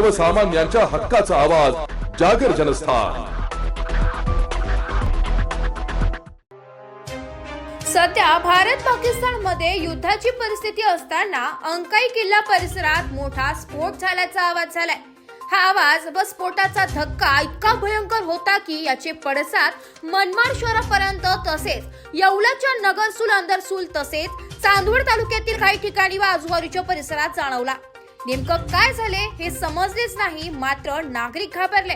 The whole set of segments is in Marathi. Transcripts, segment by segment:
सर्वसामान्यांच्या हक्काचा आवाज जागर जनस्थान. सध्या भारत पाकिस्तानमध्ये युद्धाची परिस्थिती असताना अंकाई किल्ला परिसरात मोठा स्फोट झाल्याचा आवाज झालाय. हा आवाज व स्फोटाचा धक्का इतका भयंकर होता की याचे पडसाद मनमाड शहरापर्यंत तसेच येवलाच्या नगरसूल अंदरसूल तसेच चांदवड तालुक्यातील काही ठिकाणी व आजूबाजूच्या परिसरात जाणवला. नेमकं काय झाले हे समजलेच नाही मात्र नागरिक घाबरले.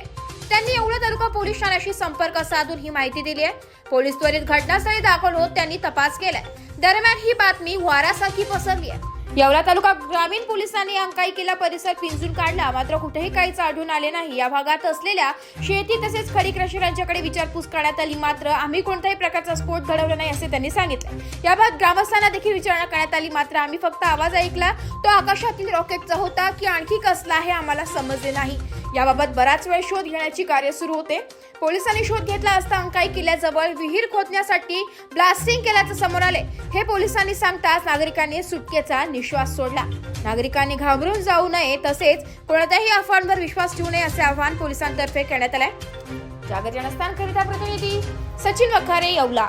त्यांनी एवढा तालुका पोलीस ठाण्याशी संपर्क साधून ही माहिती दिली आहे. पोलीस त्वरित घटनास्थळी दाखल होत त्यांनी तपास केलाय. दरम्यान ही बातमी वारासारखी पसरली आहे येवला तालुका ग्रामीण पोलिसांनी अंकाई किल्ला परिसर पिंजून काढला. मात्र कुठेही काहीच आढळून आले नाही. या भागात असलेल्या शेती तसेच खडी क्रशरांच्याकडे विचारपूस करण्यात आली. मात्र आम्ही कोणत्याही प्रकारचा स्फोट घडवला नाही असे त्यांनी सांगितले. याबाबत ग्रामस्थांना देखील विचारणा करण्यात आली. मात्र आम्ही फक्त आवाज ऐकला. तो आकाशातील रॉकेटचा होता की आणखी कसला हे आम्हाला समजले नाही. याबाबत बराच वेळ शोध घेण्याची कार्य सुरू होते. पोलिसांनी शोध घेतला असता अंकाई किल्ल्याजवळ विहीर खोदण्यासाठी ब्लास्टिंग केल्याचं समोर आले. हे पोलिसांनी सांगताच नागरिकांनी सुटकेचा निश्वास सोडला. नागरिकांनी घाबरून जाऊ नये तसेच कोणत्याही अफवांवर विश्वास ठेवू नये असे आवाहन पोलिसांतर्फे करण्यात आले जागर जनस्थान करिता प्रतिनिधी सचिन वखारे येवला.